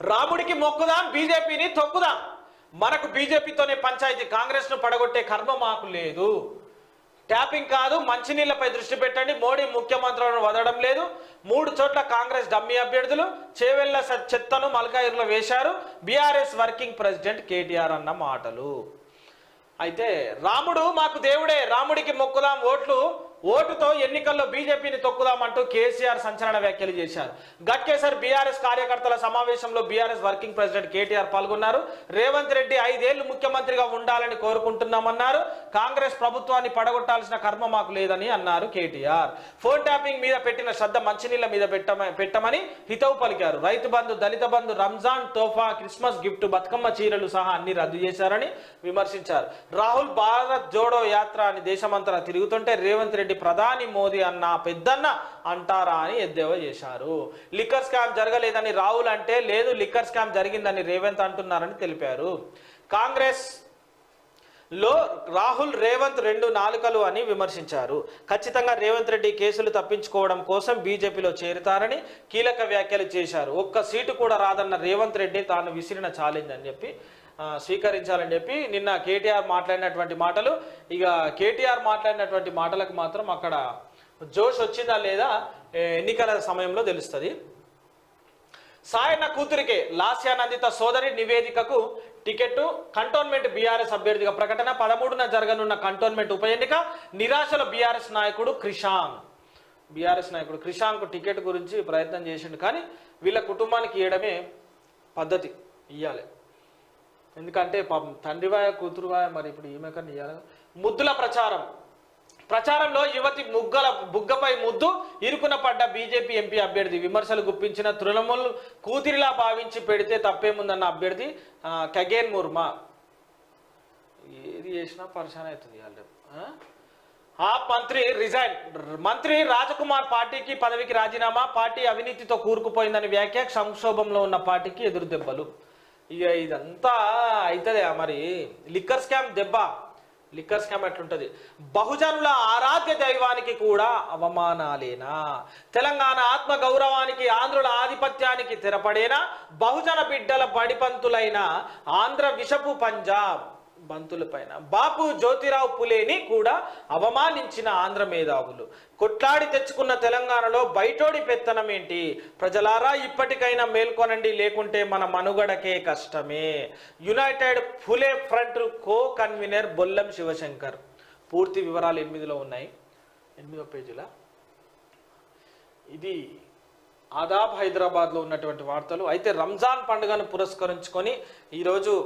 రాముడికి మొక్కుదాం బీజేపీని తొక్కుదాం. మనకు బీజేపీతోనే పంచాయతీ కాంగ్రెస్ను పడగొట్టే కర్మ మాకు లేదు. ట్యాపింగ్ కాదు మంచినీళ్ళపై దృష్టి పెట్టండి. మోడీ ముఖ్యమంత్రులను వదలడం లేదు. మూడు చోట్ల కాంగ్రెస్ డమ్మీ అభ్యర్థులు చేవెళ్ళ స- చెత్తను మల్కాయిర్లో వేశారు. బీఆర్ఎస్ వర్కింగ్ ప్రెసిడెంట్ కేటీఆర్ అన్న మాటలు. అయితే రాముడు మాకు దేవుడే. రాముడికి మొక్కుదాం ఓట్లు ఓటుతో ఎన్నికల్లో బీజేపీని తొక్కుదామంటూ కేసీఆర్ సంచలన వ్యాఖ్యలు చేశారు. గట్కేసర్ బీఆర్ఎస్ కార్యకర్తల సమావేశంలో బీఆర్ఎస్ వర్కింగ్ ప్రెసిడెంట్ కేటీఆర్ పాల్గొన్నారు. రేవంత్ రెడ్డి ఐదేళ్ళు ముఖ్యమంత్రిగా ఉండాలని కోరుకుంటున్నామన్నారు. కాంగ్రెస్ ప్రభుత్వాన్ని పడగొట్టాల్సిన కర్మ మాకు లేదని అన్నారు కేటీఆర్. ఫోన్ ట్యాపింగ్ మీద పెట్టిన శ్రద్ధ మంచినీళ్ళ మీద పెట్టమ పెట్టమని హితవు పలికారు. రైతు బంధు దళిత బంధు రంజాన్ తోఫా క్రిస్మస్ గిఫ్ట్ బతుకమ్మ చీరలు సహా అన్ని రద్దు చేశారని విమర్శించారు. రాహుల్ భారత్ జోడో యాత్ర అని దేశమంతటా తిరుగుతుంటే రేవంత్ రెడ్డి ప్రధాని మోదీ అన్న పెద్దన్న అంటారా అని ఎద్దేవా చేశారు. లిక్కర్ స్కామ్ జరగలేదని రాహుల్ అంటే లేదు లిక్కర్ స్కామ్ జరిగిందని రేవంత్ అంటున్నారని తెలిపారు. కాంగ్రెస్లో రాహుల్ రేవంత్ రెండు నాలుకలు అని విమర్శించారు. ఖచ్చితంగా రేవంత్ రెడ్డి కేసులు తప్పించుకోవడం కోసం బీజేపీలో చేరుతారని కీలక వ్యాఖ్యలు చేశారు. ఒక్క సీటు కూడా రాదన్న రేవంత్ రెడ్డి తాను విసిరిన ఛాలెంజ్ అని చెప్పి స్వీకరించాలని చెప్పి నిన్న కేటీఆర్ మాట్లాడినటువంటి మాటలు. ఇక కేటీఆర్ మాట్లాడినటువంటి మాటలకు మాత్రం అక్కడ జోష్ వచ్చిందా లేదా ఎన్నికల సమయంలో తెలుస్తుంది. సాయన్న కూతురికే లాస్యానందిత సోదరి నివేదికకు టికెట్ కంటోన్మెంట్ బీఆర్ఎస్ అభ్యర్థిగా ప్రకటన పదమూడున జరగనున్న కంటోన్మెంట్ ఉప ఎన్నిక నిరాశల బీఆర్ఎస్ నాయకుడు క్రిషాంగ్ బీఆర్ఎస్ నాయకుడు క్రిషాంక్ టికెట్ గురించి ప్రయత్నం చేసిండు కానీ వీళ్ళ కుటుంబానికి ఇవ్వడమే పద్ధతి ఇవ్వాలి ఎందుకంటే పాపం తండ్రివాయ కూతురువాయ మరి ఇప్పుడు ఈమె కన్నా ముద్దుల ప్రచారం. ప్రచారంలో యువతి ముగ్గల బుగ్గపై ముద్దు ఇరుకున పడ్డ బీజేపీ ఎంపీ అభ్యర్థి విమర్శలు గుప్పించిన తృణమూల్ కూతురిలా భావించి పెడితే తప్పేముందన్న అభ్యర్థి కగేన్ ముర్మ. ముర్మా ఏది చేసినా పరిశాన్ అవుతుంది వాళ్ళు ఆ? ఆ మంత్రి రిజైన్ మంత్రి రాజకుమార్ పార్టీకి పదవికి రాజీనామా పార్టీ అవినీతితో కూరుకుపోయిందని వ్యాఖ్య సంక్షోభంలో ఉన్న పార్టీకి ఎదురు దెబ్బలు ఇక ఇదంతా అవుతుంది మరి. లిక్కర్ స్కామ్ దెబ్బ. లిక్కర్ స్కామ్ ఎట్లుంటది? బహుజనుల ఆరాధ్య దైవానికి కూడా అవమానాలేనా? తెలంగాణ ఆత్మ గౌరవానికి ఆంధ్రుల ఆధిపత్యానికి తెరపడేనా? బహుజన బిడ్డల బడిపంతులైన ఆంధ్ర విషపు పంజాబ్. బంతులపైన. బాపు జ్యోతిరావు పులేని కూడా అవమానించిన ఆంధ్ర మేధావులు. కొట్లాడి తెచ్చుకున్న తెలంగాణలో బయటోడి పెత్తనం ఏంటి? ప్రజలారా ఇప్పటికైనా మేల్కొనండి లేకుంటే మన మనుగడకే కష్టమే. United Phule front co convener Bollam Shivashankar. పూర్తి వివరాలు ఎనిమిదిలో ఉన్నాయి. ఎనిమిదో పేజీల. ఇది ఆదాబ్ హైదరాబాద్లో ఉన్నటువంటి వార్తలు. అయితే రంజాన్ పండుగను పురస్కరించుకొని ఈరోజు